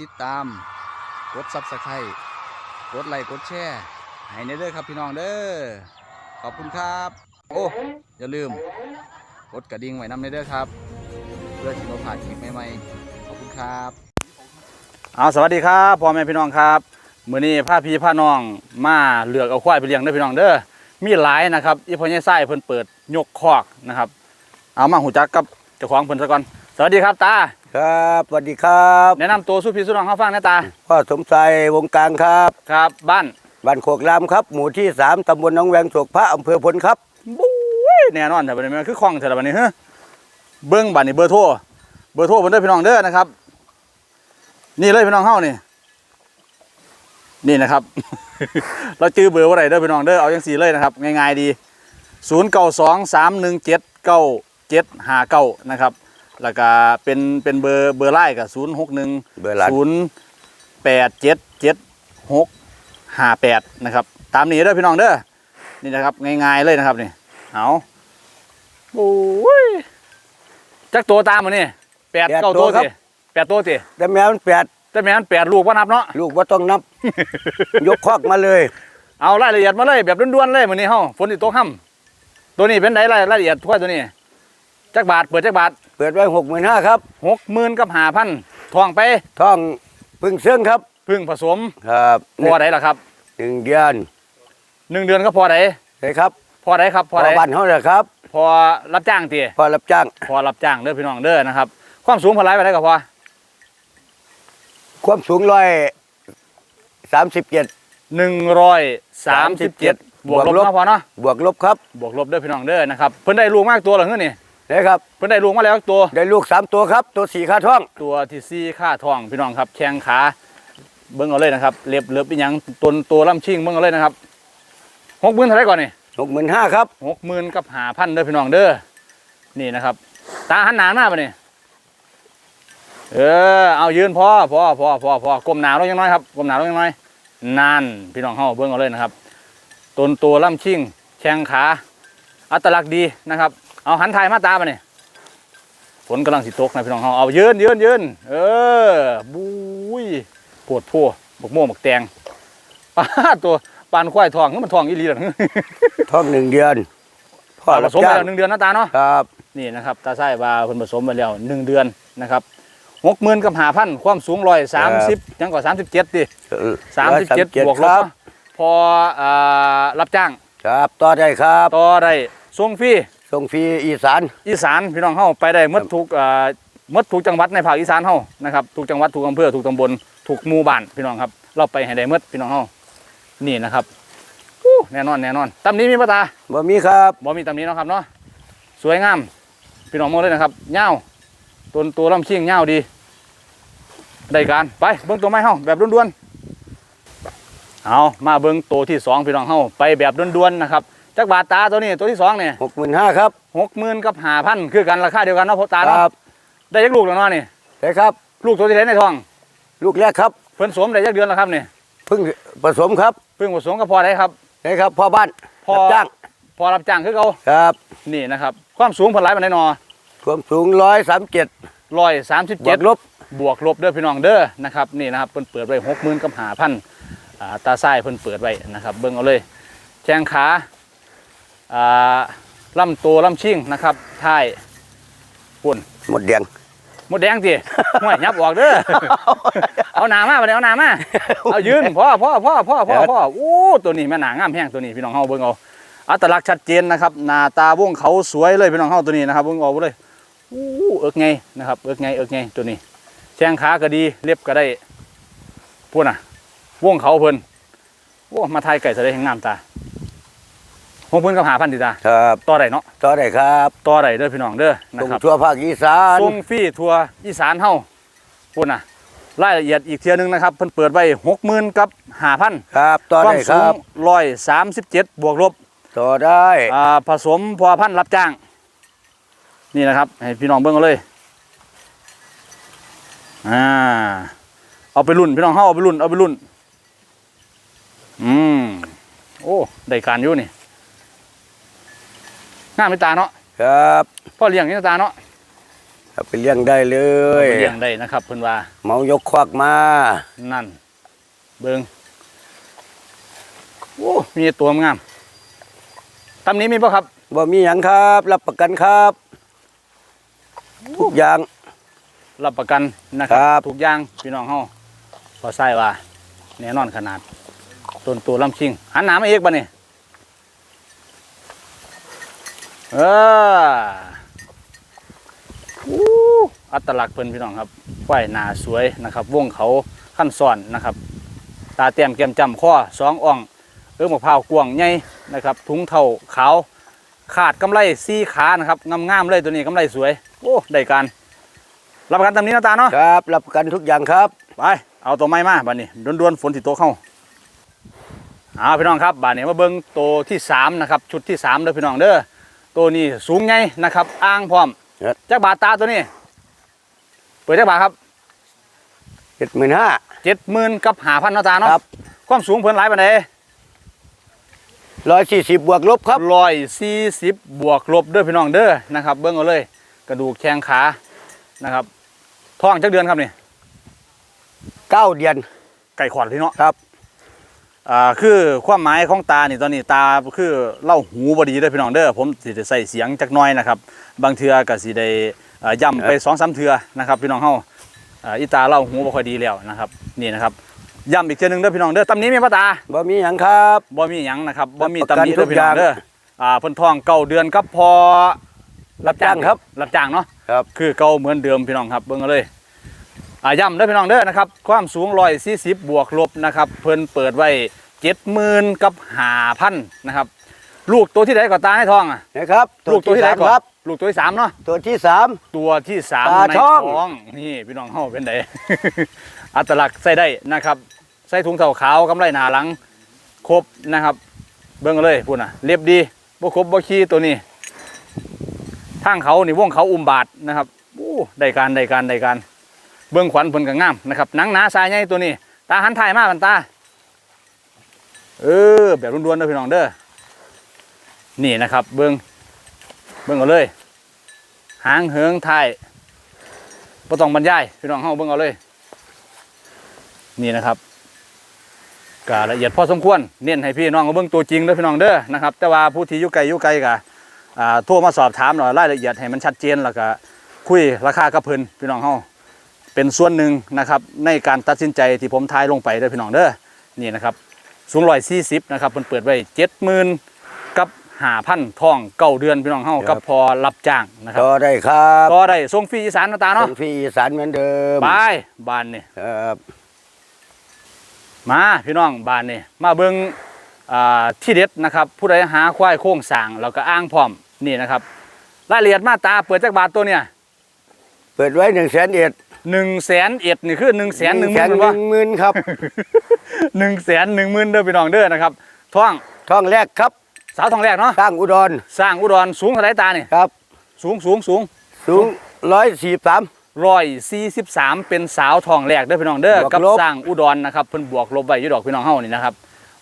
ติดตาม กดซับสไครต์กดไลค์กดแชร์ให้ในเด้อครับพี่น้องเด้อขอบคุณครับ โอ้อย่าลืม กดกระดิ่งไว้นำในเด้อครับ เพื่อที่เราผ่านคลิปใหม่ๆขอบคุณครับเอาสวัสดีครับพ่อแม่พี่น้องครับมื้อนี้พาพี่พาน้องมาเลือกเอาควายไปเลี้ยงเด้อพี่น้องเด้อมีหลายนะครับอีพ่อใหญ่ไส้เพิ่นเปิดยกคอกนะครับ เอามาหูจักกับเจ้าของเพิ่นซะก่อนสวัสดีครับตา ครับสวัสดีครับแนะนำตัวสู้พี่สู้น้องเขาฟังนะตาพ่อสมชัยวงกลางครับครับ บ้านบ้านโคกรามครับ หมู่ที่สามตำบลหนองแวงโศกพระอำเภอพลครับบุ้ยแน่นอนแต่บัดนี้มันคือคล่องแต่ละบัดนี้เฮ้อเบิ้งบัดนี้เบอร์โทรเบอร์โทรเพิ่นเด้อพี่น้องเด้อนะครับ นี่เลยพี่น้องเฮานี่นี่นะครับ เราจื้อเบอร์ว่าไรเด้อพี่น้องเด้อเอาจังสี่เลยนะครับ ง่ายๆดีศูนย์เก้าสองสามหนึ่งเจ็ดเก้าเจ็ดห้าเก้านะครับ แล้วก็เป็นเป็นเบอร์เบอร์ไล่กับศูนย์หกหนึ่งเบอร์หลานศูนย์แปดเจ็ดเจ็ดหกห้าแปดนะครับ ตามนี้เด้อพี่น้องเด้อนี่นะครับง่ายๆเลยนะครับนี่เอาโอ้ยจักตัวตามมานี่แปดเก้าตัวสิแปดตัวสิแต่แม่มันแปดแต่แม่นแปดลูกว่านับเนาะ ลูกว่าต้องนับ ยกคอกมาเลยเอารายละเอียดมาเลยแบบด่วนๆเลยมื้อนี้เฮาฝนสิตกค่ำตัวนี้เป็นไดรายรายละเอียดทั่วตัวนี้ จักบาทเปิดจักบาทเปิดไว้หกหมื่นห้าครับหกหมื่นกับห้าพันทองไปท้องพึ่งเสื่องครับพึ่งผสมครับพอไดล่ะครับหนึ่งเดือนหนึ่งเดือนก็พอไดใช่ครับ พอไดครับพพออไดบ้านเขาเลยครับ พอรับจ้างตีพอรับจ้าง พอรับจ้างเด้อพี่น้องเด้อนะครับ ความสูงพอไรไปได้ก็พอความสูงร้อยสามสิบเจ็ดหนึ่งร้อยสามสิบเจ็ดบวกลบบวกลบเนาะพอเนาะบวกลบครับ บวกลบเด้อพี่น้องเด้อนะครับเพิ่นได้ลูกมากตัวเหรอเฮ้ยนี่ นะครับเพิ่นได้ลูกมาแล้วตัวได้ลูกสามตัวครับ ตัวสี่ค่าท้อง ตัวที่สี่ค่าทองพี่น้องครับ แข้งขาเบิ้งเอาเลยนะครับเล็บเล็บเป็นหยังตัวตัวลำชิงเบิ้งเอาเลยนะครับหกหมื่นเท่าไหรก่อนนี่หกหมื่นห้าครับหกหมื่นกับหาพันเด้อพี่น้องเด้อนี่นะครับ ตาหันหนาหน้าปะนี่เออเอายืนพอพอพอพอพอก้มหนาลงยังน้อยครับก้มหนาลงยังน้อยนั่นพี่น้องเฮาเบิ้งเอาเลยนะครับตนตัวลำชิงแข้งขาอัตลักษณ์ดีนะครับ เอาหันถ่ายมาตาปะนี่ฝนกำลังสิตกนะพี่น้องเฮาเอายืนยืนยืนเออบุ้ยปวดพัวบกโม่วงบกแตงป้าดตัวปานควายทองนี่มันทองอีหลีเหรอท้องหนึ่งเดือนพ่อผรับสมไปจ้างแล้วหนึ่งเดือนนะตาเนาะครับนี่นะครับตาไส้บาเพิ่นผสมไปแล้วหนึ่งเดือนนะครับหกหมื่นกับหาพันความสูงร้อยสามสิบยังกว่าสามสิบเจ็ดดิสามสิบเจ็ดบวกลบครับ เนาะพออ่ารับจ้าง ครับต่อได้ครับ ต่อได้ส่งฟรี ส่งฟรีอีสานอีสานพี่น้องเฮาไปได้หมดทุกอ่าหมดทุกจังหวัดในภาคอีสานเฮานะครับทุกจังหวัดทุกอำเภอทุกตำบลทุกหมู่บ้านพี่น้องครับ เราไปให้ได้หมดพี่น้องเฮานี่นะครับอู้แน่นอนแน่นอนตำนี้มีปะตาบ่มีครับบ่มีตำหนี้เนาะครับเนาะสวยงามพี่น้องมองเลยนะครับเงาวต้นตัวลำชิงเงาวดีได้การไปเบิ้งตัวไม้เฮาแบบด่วนๆเอามาเบิ้งตัวที่สองพี่น้องเฮาไปแบบด่วนๆนะครับ จักบาทตาตัวนี้ตัวที่สองเนี่ยหกหมื่นห้าครับหกหมื่นกับห้าพันคือกันราคาเดียวกันเนาะพ่อตาคเนาะรับได้ยักลูกแล้วเนาะนี่ได้ครับ ลูกตัวที่ไหนในท้อง ลูกแรกครับเพิ่นสวมได้ยักเดือนแล้วครับนี่เพิ่งผสมครับเพิ่งผสมกับพอได้ครับได้ครับพ่อบ้านพ่อรับจ้างพอรับจ้างคือเขาครับ นี่นะครับ ความสูงเพิ่นหลายปานใดเนาะความสูงร้อยสามเจ็ดร้อยสามสิบบเจ็วดกลบบวกลบเด้อพี่น้องเด้อนะครับนี่นะครับเพิ่นเปิดไว้หกหมื่นกับหาพันอ่าตาไส้ายเพิ่นเปิดไว้นะครับ เบิ่งเอาเลยแข้งขาอ่า ลำตัวลำชิงนะครับท้ายปุ่นหมดแดงหมดแดงสิห่วยยับออกเด้อเอาหนามาไปเอาหนามาเอายืนพ่อพ่อพ่อพ่อพ่อพ่ออู้ตัวนี้แม่หนางามแห้งตัวนี้พี่น้องเฮาเบิ่งเอาอัตลักษณ์ชัดเจนนะครับหน้าตาวงเขาสวยเลยพี่น้องเฮาตัวนี้นะครับเบิ่งออกบ่เลยอู้เอิกไงนะครับเอิกไงเอิกไงตัวนี้แข้งขาก็ดีเล็บก็ได้พูดน่ะวงเขาเพิ่นโอ้มาทายไก่แสดงงามตา พงเพิ่นกับหาพันธิตาครับต่อได้เนาะต่อได้ครับต่อได้เด้อพี่น้องเด้อนะตรงครับทั่วภาคอีสานส่งฟรีทัวร์อีสานเฮาพูดน่ะรายละเอียดอีกเทียหนึงนะครับเพิ่นเปิดไว้60,000กับ5,000ครับต่อความได้คสูรังบ137บวกลบต่อได้อ่าผสมพอพันธุ์รับจ้าง นี่นะครับให้พี่น้องเบิ่งเอาเลยอ่าเอาไปรุ่นพี่น้องเฮาเอาไปรุ่นเอาไปรุ่นอืมโอ้ได้การอยู่นี่ งามไม่ตาเนาะครับพ่อเลี้ยงนี่ตาเนาะเอาไปเลี้ยงได้เลเอายไปเลี้ยงได้นะครับเพิ่นว่าเมายกควักมา นั่น เบิ่งโอ้มีตัวงามตำนี้มีป่ะครับบ่มีหยังครับ รับประกันครับทุกอย่างรับประกันนะครัครับทุกอย่างพี่น้องเฮาพอใส่ว่าแน่นอนขนาดต้นตัวลำชิงหันหน้ามาอีกบ่นี่ เอออู้อัตลักษณ์เพิ่นพี่น้องครับไหวหน้าสวยนะครับ วงเขาขั้นซ้อนนะครับ ตาเต้มแก้มจำข้อสองอ่องเออมะพร้าวกวางใหญ่นะครับ ถุงเท่าขาว ขาดกำไรซี่ขานะครับงามๆเลยตัวนี้กำไรสวย โอ้ได้การ รับประกันตามนี้นะตาเนาะครับ รับประกันทุกอย่างครับ ไป เอาตัวไม้มาบ้านนี้ดวนๆฝนติโตะเข้าเอาพี่น้องครับบ้านนี้มาเบิ้งตัวที่สามนะครับ ชุดที่สามเด้อพี่น้องเด้อ ตัวนี้สูงไงนะครับอ้างพร้อมครับ จักบาทตาตัวนี้ เปิดจักบาทครับเจ็ดหมื่นห้า เจ็ดหมื่นกับหาพันนาะตาเนาะครับ ความสูงเพิ่นหลายปานใดร้อยสี่สิบบวกลบครับ ร้อยสี่สิบบวกลบเด้อพี่น้องเด้อนะครับ เบิ้งเอาเลย กระดูกแข้งขานะครับท้องจักเดือนครับนี่เก้าเดือนไก่ขอดที่เนาะครับ อ่าคือความหมายของตานี่ตอนนี้ตาคือเล่าหูบดีเด้อพี่น้องเด้อผมสิได้ใส่เสียงจักหน้อยนะครับบางเทือก็สิได้อ่าย่ำไปสองสามเทือนะครับพี่น้องเฮาอ่าอีตาเล่าหูบ่ค่อยดีแล้วนะครับนี่นะครับย่ำอีกเทือหนึงเด้อพี่น้องเด้อตำนี้มีปะตาบ่มีหยังครับ บ่มีหยังนะครับบ่มีรับประกันตำนี้เด้อพี่น้องทุกอย่างเด้ออ่าเพิ่นท้องเก้าเดือนครับพอรับจ้างครับ รับจ้างเนาะครับ คือเก่าเหมือนเดิมพี่น้องครับเบิ่งเอาเลยอ่า ย่ำเด้อพี่น้องเด้อนะครับ ความสูง140บวกลบนะครับเพิ่นเปิดไว้70,000กับ5,000นะครับ ลูกตัวที่ไหนก็ตาให้ทองอะนะครับลูกตัวที่ไหนสามก่อนครับลูกตัวที่สามเนาะตัวที่สามตัวที่สามตาในช่องท้องนี่พี่น้องเฮาเป็นไดอัตลักษณ์ใส่ได้นะครับใส่ถุงเท้าขาวกำไรหนาหลัง ครบนะครับ เบิ่งเอาเลยพูดน่ะเรียบดีบ่ครบบ่ขี้ตัวนี้ทางเขานี่วงเขาอุ้มบาทนะครับอู้ได้การได้การได้การ เบิ่งขวัญเพิ่นก็งามนะครับหนังหนาสายใหญ่ตัวนี้ ตาหันถ่ายมากกันตาเออแบบรวนๆเด้อพี่น้องเด้อนี่นะครับ เบิ่งเบิ่งเอาเลย หางเหิงไทายบ่ต้องบรรยายพี่น้องเฮาเบิ่งเอาเลย นี่นะครับกาละเอียดพอสมควรเน้นให้พี่น้องเอาเบิ่งตัวจริงเด้อพี่น้องเด้อนะครับ แต่ว่าผู้ที่อยู่ไกลอยู่ไกลก็อ่าโทรมาสอบถามหน่อยรายละเอียดให้มันชัดเจนแล้วก็คุยราคากับเพิ่นพี่น้องเฮา เป็นส่วนหนึ่งนะครับในการตัดสินใจที่ผมทายลงไปเด้อพี่น้องเด้อนี่นะครับสูง140นะครับเพิ่นเปิดไว้70,000กับ5,000ทองเก้าเดือนพี่น้องเฮากับพอรับจ้างนะครับต่อได้ครับก็ได้ส่งฟรีอีสานนะตาเนาะส่งฟรีอีสานเหมือนเดิมไปบานนี่ครับมาพี่น้องบานนี่มาเบิงอ่าที่เด็ดนะครับผู้ใดหาควายโค้งสร้างแล้วก็อ้างพร้อมนี่นะครับรายละเอียดมาตราเปิดจากบาทตัวเนี่ยเปิดไว้หนึ่งแสนเอ็ด หนึ่งแสนเอ็ดนี่คือหนึ่งแสนหนึ่งหแสมื่นนหวะนึ่งหมื่นครับหนึ่งแสนหนึ่งหมื่นเด้อพี่น้องเด้อนะครับท้องท้องแรกครับ สาวทองแรกเนาะสร้างอุดรสร้างอุดรสูงเท่าไรตานี่ครับ สูงสูงสูงสูงร้อยสี่สามร้อยสี่สิบสามเป็นสาวทองแรกเด้อพี่น้องเด้อบวกกับลบสร้างอุดรนะครับเพิ่นบวกลบไว้อยี่ดอกพี่น้องเฮานี่นะครับ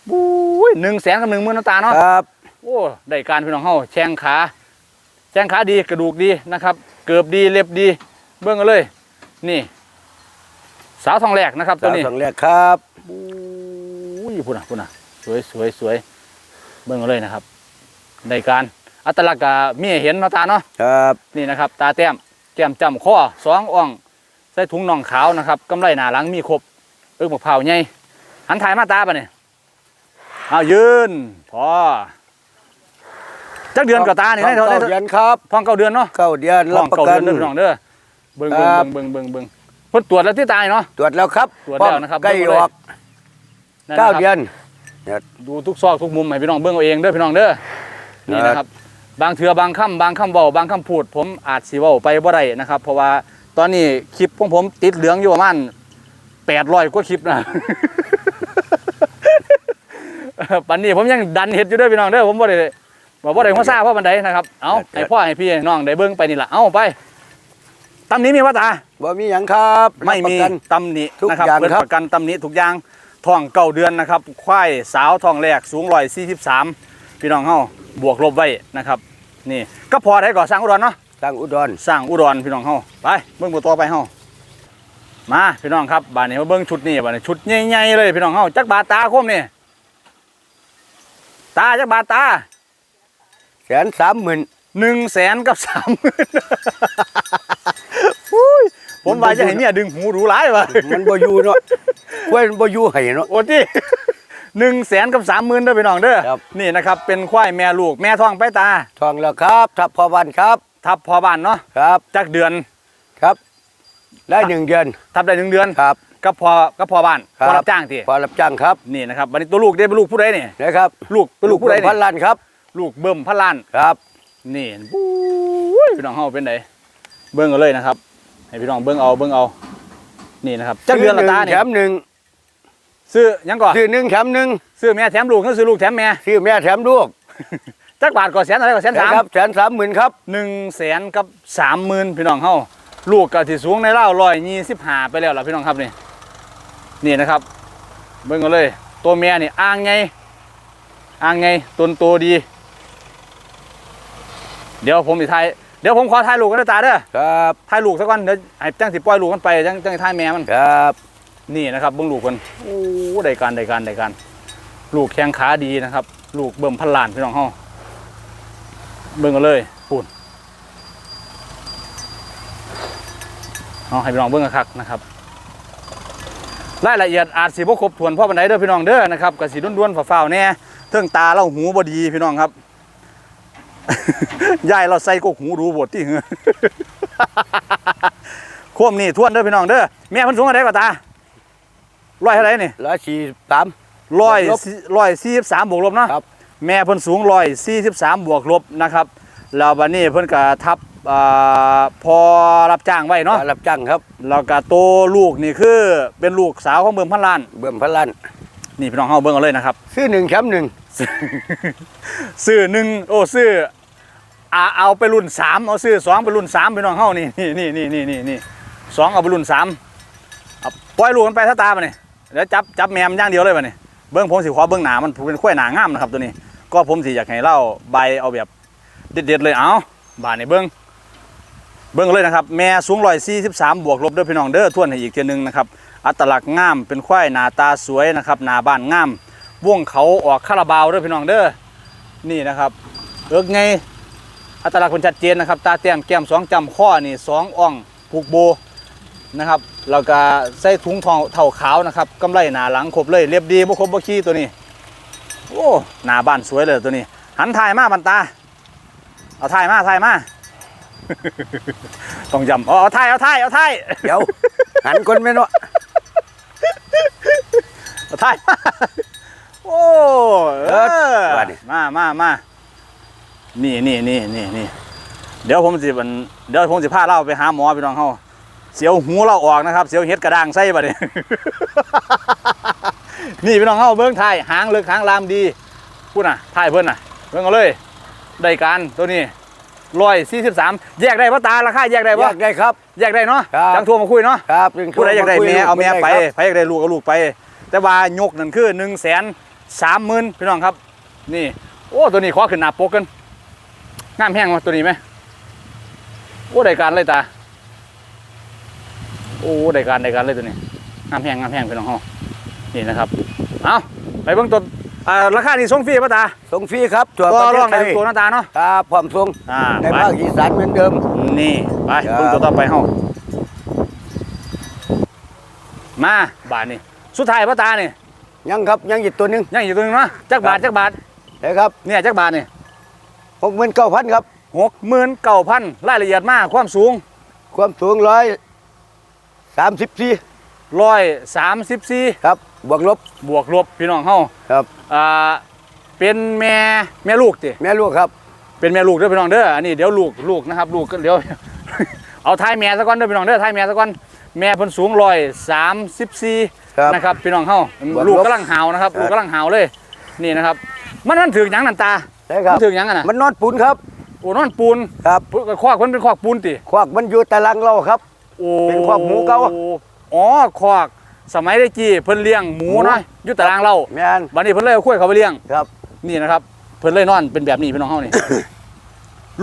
บุ้ยหนึ่งแสนกับหนึ่งหมื่นนะตาเนาะครับโอ้ได้การพี่น้องเฮาแข้งขาแข้งขาดีกระดูกดีนะครับ เกือบดีเล็บดี เบิ่งกันเลย นี่ สาวทองแรกนะครับตัวสาวนี้ท้องแรกครับอุ้ยพุ่นน่ะพุ่นน่ะสวยสวยสวยเบิ่งกันเลยนะครับได้การอัตลักษณ์ก็มีให้เห็นเนาะตาเนาะครับนี่นะครับ ตาแต้มแก้มจำข้อสองอ่องใส่ถุงน่องขาวนะครับกำไรหนาหลังมีครบเอิ้งมะพร้าวใหญ่หันถ่ายมาตาปะเนี่ยเอายืนพอจักเดือนกับตานี่ท้อให้งเราเก้าได้เดือนครับท้องเก้าเดือนเนาะเก้าเดือนท้รัอบงประเก้ากัเดือนนเด้อพี่น้องเด้อ เบิ่งครัเบิ่งบเบิ่งเบิ่งเบิ่งเพิ่นตรวจแล้วที่ตายเนาะ ตรวจแล้วครับตรวจแล้วนะครับใกล้เบิ่งเลยออกนั่นเก้านะครับเดือนดูทุกซอกทุกมุมให้พี่น้องเบิ่งเอาเองเด้อพี่น้องเด้อนี่นะครับ บางเทื่อบางคำบางคำเว้าบางคำพูด ผมอาจสิเว้าไปบ่ได้นะครับ เพราะว่าตอนนี้คลิปของผมติดเหลืองอยู่ประมาณ800กว่าคลิปนะปันนี้ผมยังดันเฮ็ดอยู่เด้อพี่น้องเด้อผมบ่ได้บ่บ่ได้หัวซ่าเพราะบันไดนะครับ เอาให้พ่อให้พี่ให้น้องได้เบิ่งไปนี่ล่ะเอาไป ตำนี้มีว่าตาบ่มีหยังครับไม่รับปมีระกัน ตำหนิทุกนะครับอย่างเปิดครับ ประกันตำหนิทุกอย่างท้องเก้าเดือนนะครับควายสาวท้องแรกสูงร้อยสี่สิบสามพี่น้องเฮาบวกลบไว้นะครับ นี่ก็พอได้ก่อสร้างอุดรเนาะ ทางอุดร สร้างอุดรพี่น้องเฮาไปเบิ่งตัวต่อไปเฮามาพี่น้องครับบานนี้มาเบิ่งชุดนี้บานนี้ชุดใหญ่ๆเลยพี่น้องเฮาจักบาทตาคมนี่ตาจักบาทตาแสนสามหมื่นหนึ่งแสนกับสามหมื่น ผมว่าจะให้เนี่ยดึงหูดูร้ายวะมันบ่อยู่เนาะกล้วยมันบ่อยู่ให้เนาะโอ้ที่หนึ่งแสนกับสามหมื่นเด้อพี่น้องเด้อครับ นี่นะครับเป็นควายแม่ลูกแม่ท้องไปตา ทองแล้วครับทับพอวันครับทับพอบ้านเนาะครับจักเดือนครับ ได้หนึ่งเดือนทับได้หนึ่งเดือนครับ ก็พอก็พอบ้านครับพอรับจ้างทีพอรับจ้างครับนี่นะครับวันนี้ตัวลูกได้เป็นลูกผู้ใดนี่นะครับลูกเป็นลูกผู้ใดพันนี่ล้านครับลูกเบิ่มพันล้านครับ นี่บู๊ยพี่น้องเฮาเป็นได เบิ่งเอาเลยนะครับ ให้พี่น้องเบิ่งเอาเบิ่งเอา นี่นะครับจักเดือนละตาซื้หงนี่แถมหนึ่งซื้อหยังก่อนซื้อหนึ่งแถมหนึ่งซื้อแม่แถมลูกก็ซื้อลูกแถมแม่ซื้อแม่แถมลูกจักบาทก่อนแสนอะไรก่อนแสนสามนะครับแสนสามหมื่นครับหนึ่งแสนกับสามหมื่นพี่น้องเฮาลูกก็ที่สูงในเล่าร้อยยี่สิบห้าไปแล้วล่ะพี่น้องครับนี่นี่นะครับ เบิ่งกันเลย ตัวเมียนี่อ่างไงอ่างไงตนโตดี เดี๋ยวผมสิถ่ายเดี๋ยวผมขอถ่ายลูกกันนะตาเด้อครับถ่ายลูกซะก่อนเดี๋ยวให้จังสิปล่อยลูกกันไปจังจังสิถ่ายแม่มันครับ นี่นะครับเบิ่งลูกกันโอ้ได้การได้การได้การลูกแข้งขาดีนะครับ ลูกเบิ่มพันล้านพี่น้องเฮาเบิ่งกันเลยปูนเอาให้พี่น้องเบิ่งกันคักนะครับรายละเอียดอาจสิบ่ครบถ้วนเพราะปานใดเด้อพี่น้องเด้อนะครับก็สิด้วนๆฝ่าวๆแน่เทิงตาเราหูบ่ดีพี่น้องครับ ยายเราใส่กกหูดูบทที่เหงือควมนี่ทวนเด้อพี่น้องเด้อแม่เพิ่นสูงเท่าไดกว่าตาร้อยเท่าไรนี่ร้อยสี่สามร้อยบวกลบร้อยสี่สิบสามบวกลบเนาะครับแม่เพิ่นสูงร้อยสี่สิบสามบวกลบนะครับแล้วบัดนี้เพิ่นก็ทับอ่าพอรับจ้างไว้เนาะรับจ้างครับแล้วก็โตลูกนี่คือเป็นลูกสาวของเบิ่มพันล้านเบิ่มพันล้านนี่พี่น้องเฮาเบิ่งเอาเลยนะครับซื้อหนึ่งแถมหนึ่ง ซื้อหนึ่งโอ้ซื้ออาเอาไปรุ่นสามเอาซื้อสองไปรุ่นสามพี่น้องเฮานี่นี่นี่นี่นี่นี่สองเอาไปรุ่นสามเอาปล่อยลูกมันไปถ้าตามาเนี่ยแล้วจับจับแมมย่างเดียวเลยมาเนี่ยเบิ้องผมสิขอเบิ้องหนามันเป็นข้อยหนางามนะครับตัวนี้ ก็ผมสิอยากให้เล่าใบเอาแบบเด็ดๆเลยเอาบานนี่เบิ้องเบิ้องเลยนะครับแม่สูงร้อยสี่สิบสามบวกลบด้อพี่น้องเด้อทวนให้อีกเทียนึงนะครับอัตลักษณ์งามเป็นควายหน้าตาสวยนะครับหน้าบ้านงาม วงเขาออกคาราบาวเด้อพี่น้องเด้อนี่นะครับเอิกไงอัตลักษณ์คนชัดเจนนะครับ ตาแต้มแก้มสองจำข้อนี่สองอ่องผูกโบนะครับแล้วก็ใส่ถุงทองเท่าขาวนะครับกำไรหนาหลังครบเลยเรียบดีบ่ครบบ่ขี้ตัวนี้โอ้หน้าบ้านสวยเลยตัวนี้ หันถ่ายมาบันตา เอาถ่ายมาถ่ายมาต้องยำเอาเอาถ่ายเอาถ่ายเอาถ่ายเดี๋ยวหันคนไม่เนาะเอาถ่ายมา โอ้เออมามามานี่นี่นี่นี่นี่เดี๋ยวผมสิมันเดี๋ยวผมสิพาเราไปหาหมอพี่น้องเฮาเสียวหูเราออกนะครับ เสียวเห็ดกระด้างไส้บัดนี้ นี่พี่น้องเฮาเบิ้งถ่ายหางเลึกหางลามดีพูดน่ะถ่ายเพิ่นน่ะเบิ้งเอาเลยได้การตัวนี้ร้อยสี่สิบสามแยกได้ปะตาราคาแยกได้อยาปะกได้ครับ แยกได้เนาะครับ จังโทรมาคุยเนาะ ครับจึงผู้ใดอยากได้โทรแม่เอาแม่ไปครับใครอยากได้ลูกเอาลูกไป แต่ว่ายกนั่นคือหนึ่งแสน สามหมื่นพี่น้องครับ นี่โอ้ตัวนี้ขอขึ้นหน้าปกกันงามแห้งวะตัวนี้ไหมโอ้ได้การเลยตาโอ้ได้การได้การเลยตัวนี้งามแห้งงามแห้งพี่น้องเฮานี่นะครับเอาไปเบิ่งตัวอ่าราคานี่ส่งฟรีป่ะตาส่งฟรีครับทั่วก็ประเทร่อศงไทในยตัวหน้าตาเนาะครับพร้อมส่งอ่าในไปภาคอีสานเหมือนเดิม นี่ ไปครับเบิ่งตัวต่อไปเฮามาบาทนี่สุดท้ายป่ะตานี่ยั งครับยังอีกตัวหนึงยังอยู่ตรงนึงเนาะจักบาทจักบาทนะครับเนี่ยจักบาทนี่หกหมื่นเก้าพันครับ หกหมื่นเก้าพันรายละเอียดมากความสูงความสูงร้อยสามสิบสี่ร้อยสามสิบสี่ครับบวกลบบวกลบพี่น้องเฮาครับ อ่าเป็นแม่แม่ลูกติแม่ลูกครับ เป็นแม่ลูกเด้อพี่น้องเด้ออันนี้เดี๋ยวลูกลูกนะครับลูกก็เดี๋ยว เอาท้ายแม่ซะก่อนเด้อพี่น้องเด้อท้ายแม่ซะก่อนแม่เพิ่นสูงร้อยสามสิบสี่ ครับนะครับพี่น้องเฮาบวกลบลูกกำลังหาวนะครับครับลูกกำลังหาวเลย นี่นะครับมันมันถึงหยังนันตาใช่ครับมันถึงหยังอะนะมันนอนปูนครับโอ้นอนปูนครับคอกมันเป็นคอกปูนติควักมันอยู่ตารางเราครับโอ้เป็นคอกหมูเก่าอ๋อคอกสมัยได้กี้เพิ่นเลี้ยงหมูหมูเนาะอยู่ตารางเราแม่นบัดนี้เพิ่นเลยเอาข้วยเขาไปเลี้ยงครับ นี่นะครับ เพิ่นเลยนอนเป็นแบบนี้พี่น้องเฮานี่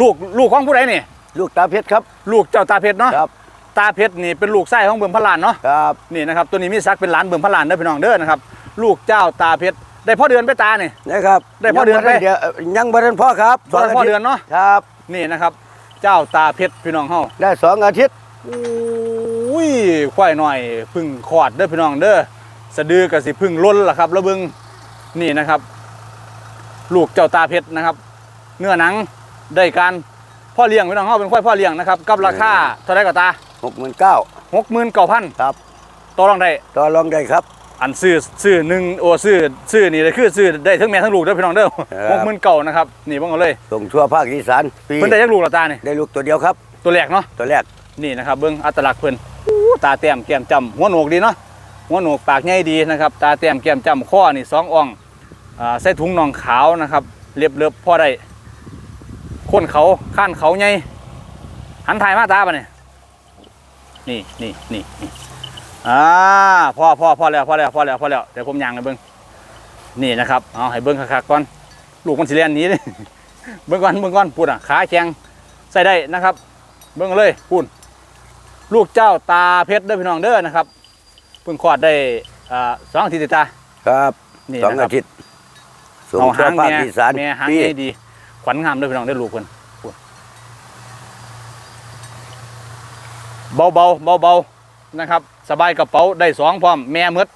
ลูกลูกของผู้ใดนี่ ลูกตาเพชรครับ ลูกเจ้าตาเพชรเนาะครับ ตาเพชรนี่เป็นลูกไส้ของเบิ่มพระลานเนาะครับนี่นะครับตัวนี้มีซักดิ์เป็นหลานเบิ่มพระลานเด้อพี่น้องเด้อนะครับลูกเจ้าตาเพชรได้พ่อเดือนไปตานี่นะครับได้พ่อเดือนไหมยังบ่ได้ยังบ่ได้พ่อครับพ่อพ่อเดือนเนาะครับนี่นะครับเจ้าตาเพชรพี่น้องเฮาได้สองอาทิตย์อุ้ยควายหน่อยพึ่งขอดเด้อพี่น้องเด้อสะดือกับสิพึ่งล้นล่ะครับแล้วเบิงนี่นะครับ ลูกเจ้าตาเพชรนะครับ เนื้อหนังได้การพ่อเลี้ยงพี่น้องเฮาเป็นควายพ่อเลี้ยงนะครับกับราคาเท่าไรก็ตา หกหมื่นเก้าหกหมื่นเก้าพันครับต่อรองได้ต่อรองได้ครับอันซื้อซื้อหนึ่งโอ้ซื้อซื้อนี่เลยคือซื้อได้ทั้งแม่ทั้งลูกเด้อพี่น้องเด้อคหรักบหมื่นเก่านะครับนี่เบ้างเอาเลยส่งทั่วภาคอีสานปีเพิ่นได้ยักลูกละตานี่ได้ลูกตัวเดียวครับ ตัวแรกเนาะตัวแรกนี่นะครับเบิ้งอัตลักษณ์เพิ่นอู้ตาแต้มแก้มจำหัวโหนกดีเนาะหัวโหนกปากใหญ่ดีนะครับตาแต้มแก้มจำข้อนี่สองอ่องอ่าใส่ถุงน่องขาวนะครับเรียบเรียบพอได้ค้นเขาข้านเขาใหญ่หันถ่ายมาตาปะเนี่ย นี่นี่นี่นี่อ่าพ่อพ่อพ่อแล้วพ่อแล้วพ่อแล้วพ่อแล้วเดี๋ยวผมย่างให้เบิ้งนี่นะครับเอาให้เบิ้งคักๆก่อนลูกมันสิเลียนหนี้เบิ้งก่อนเบิ้งก่อนพูดอะขาแข็งใส่ได้นะครับ เบิ่งเอาเลยพูนลูกเจ้าตาเพชรเด้อพี่น้องเด้อนะครับเพิ่งคลอดได้อ่าสองอาทิตย์ติดตาครับนี่สองนะคอารับทิตย์ส่งเอาทั่หาวงภาคแม่อีสานแม่หางปีใหญ่ดีขวัญงามเด้อพี่น้องเด้อลูกเพิ่นพูน เบาเบาเบาเบาๆนะครับ สบายกระเป๋าได้สองพร้อมแม่หมด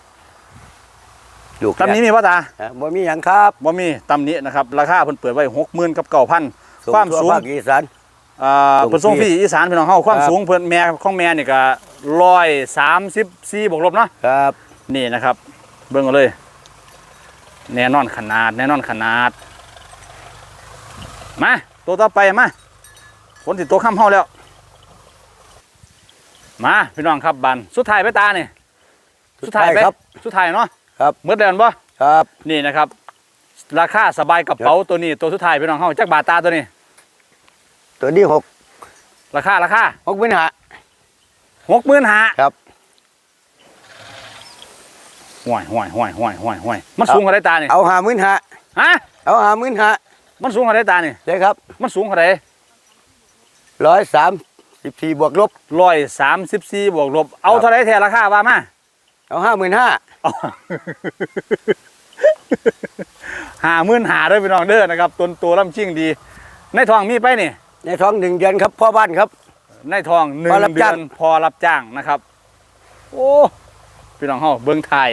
ลูกตำนี้มีพ่อตาอะบ่มีหยังครับบ่มีตำนี้นะครับ ราคาเพิ่นเปิดไว้หกหมื่นกับเก้าพันส่งความทั่วสูงภาคอีสานอ่าส่งเพิ่นส่งฟรีพี่อีสานพี่น้องเฮาความครับสูงเพิ่นแม่ของแม่นี่ก็ร้อยสามสิบสี่บวกลบเนาะครับ นี่นะครับ เบิ่งเอาเลย แน่นอนขนาด แน่นอนขนาด มา ตัวต่อไปมาฝนติดตัวข้ามเฮาแล้ว มาพี่น้องครับบันสุดท้ายไปตาเนี่ยสุดท้ายไปครับ สุดท้ายเนาะครับเมื่อเดือนบ่ครับ นี่นะครับ ราคาสบายกระเป๋าตัวนี้ตัวสุดท้ายพี่น้องเฮาจักบาทตาตัวนี้ ตัวนี้หกราคาราคาหกหมื่นห้าหกหมื่นห้าครับห่วยห่วยห่วยห่วยห่วยห่วยมันสูงกว่าไรตาเนี่ยเอาห้าหมื่นห้าฮะเอาห้าหมื่นห้ามันสูงกว่าไรตาเนี่ยใช่ครับ มันสูงกว่าไรร้อยสาม สิบสี่บวกลบร้อยสามสิบสี่บวกลบ เอาครับเท่าไรแทนราคาว่ามาเอาห้าหมื่นห้าหาหมื่นหาด้วยพี่น้องเด้อนะครับตัวตัวลำชิ่งดี ในทองมีไปนี่ ในท้องหนึ่งเดือนครับพ่อบ้านครับ ในทองหนึ่งพอรับเดืจ้าองนพอรับจ้างนะครับ โอ้พี่น้องเฮาเบิ้งไทย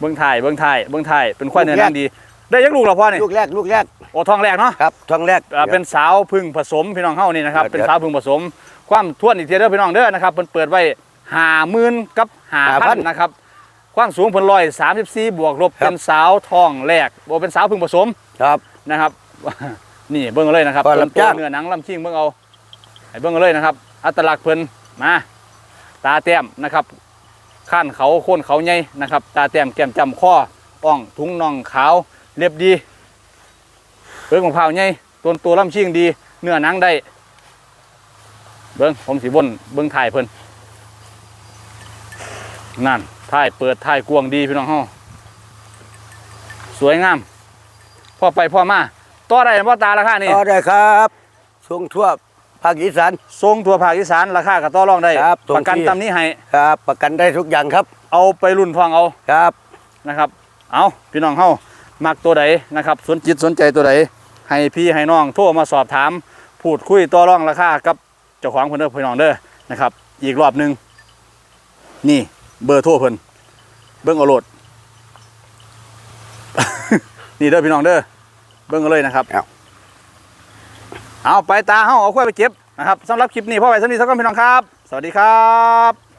เบิ้งไทยเบิ้งไทยเบิ้งไทยเป็นควายเนื้อหนังดี ได้ยักลูกเหรอพ่อนี่ลูกแรกลูกแรกโอ้ทองแรกเนาะครับท้องแรกอ่าเป็นสาวพึ่งผสมพี่น้องเฮานี่นะครับเดี๋เป็นยวสาวพึ่งผสม ความท้วนอีกทีเด้อพี่น้องเด้อนะครับเพิ่นเปิดไว้หาหมื่นกับหาพัน5,000นะครับความสูงเพิ่นร้อยสามสิบสี่บวกลบครับ เป็นสาวทองแรกโอเป็นสาวพึ่งผสมครับ นะครับ นี่เบิ่งเอาเลยนะครับพอรับตัวจ้างเนื้อหนังลำชิงเบิ่งเอาให้เบิ่งเอาเลยนะครับ อัตลักษณ์เพิ่นมาตาแต้มนะครับข้านเขาโค่นเขาใหญ่นะครับ ตาแต้มแก้มจำข้ออ่องถุงน่องขาวเรียบดีเบิ่งของเผาวใหญ่ตัวตัวลำชิงดี เนื้อหนังได้ เบิ้งผมสีบนเบิ้งถ่ายเพิ่นนั่นถ่ายเปิดถ่ายกวางดีพี่น้องเฮาสวยงามพ่อไปพ่อมาต่อได้พ่อตาราคานี่ต่อได้ครับส่งทั่วภาคอีสานทรงตัวภาคอีสานราคาก็ต่อรองได้ครับส่งประกันฟรีตำนี้ให้ครับ ประกันได้ทุกอย่างครับ เอาไปรุ่นทองเอาครับนะครับ เอาพี่น้องเฮามักตัวใดนะครับ สนจิตสนใจตัวใดให้พี่ให้น้องโทรมาสอบถาม พูดคุยต่อรองราคากับเจ้าของเพิ่นเด้อพี่น้องเด้อนะครับ อีกรอบหนึ่งนี่เบอร์โทรเพิ่นเบิ้งเอาโหลด นี่เด้อพี่น้องเด้อเบิ้งเอาเลยนะครับ เอาเอาไปตาเฮาเอาควายไปเก็บนะครับสำหรับคลิปนี้พ่อไปสำนีสักคนพี่น้องครับ สวัสดีครับ